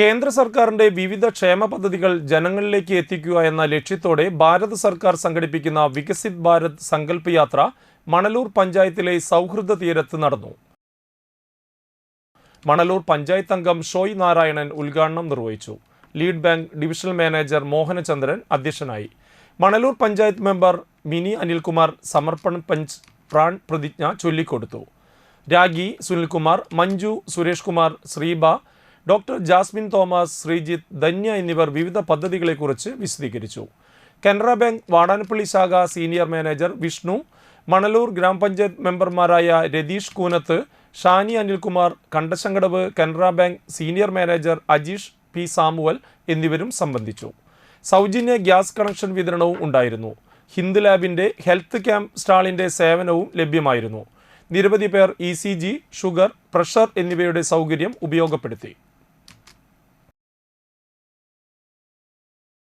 കേന്ദ്ര സർക്കാരിന്റെ വിവിധ ക്ഷേമ പദ്ധതികൾ ജനങ്ങളിലേക്ക് എത്തിക്കുക എന്ന ലക്ഷ്യത്തോടെ ഭാരത് സർക്കാർ സംഘടിപ്പിക്കുന്ന വികസിത് ഭാരത് സങ്കല്പ് യാത്ര മണലൂർ പഞ്ചായത്തിലെ സൗഹൃദ തീരത്ത് നടന്നു. മണലൂർ പഞ്ചായത്ത് അംഗം ഷോയ് നാരായണൻ ഉദ്ഘാടനം നിർവഹിച്ചു. Lead bank divisional manager Mohanachandran അധ്യക്ഷനായി. മണലൂർ പഞ്ചായത്ത് മെമ്പർ മിനി അനിൽകുമാർ സമർപ്പൺ പഞ്ച് പ്രാൺ പ്രതിജ്ഞ ചൊല്ലിക്കൊടുത്തു. Ragi Sunilkumar Manju Suresh Kumar Sreeba doctor Jasmine Thomas Sreejith Dhanya എന്നിവർ വിവിധ പദ്ധതികളെക്കുറിച്ച് വിശദീകരിച്ചു. കനറ ബാങ്ക് വാടാനപ്പള്ളി ശാഖ സീനിയർ മാനേജർ വിഷ്ണു മണലൂർ ഗ്രാമപഞ്ചായത്ത് മെമ്പർമാരായ Ratheesh Koonath Shani Anilkumar Kandassankadavu Canara bank senior manager Ajeesh P Samuel എന്നിവരും സംബന്ധിച്ചു. സൗജന്യ ഗ്യാസ് കണക്ഷൻ വിതരണവും ഉണ്ടായിരുന്നു. ഹിന്ദ് ലാബിന്റെ ഹെൽത്ത് ക്യാമ്പ് സ്റ്റാളിന്റെ സേവനവും ലഭ്യമായിരുന്നു. നിരവധി പേർ ഇ ഷുഗർ പ്രഷർ എന്നിവയുടെ സൗകര്യം ഉപയോഗപ്പെടുത്തി.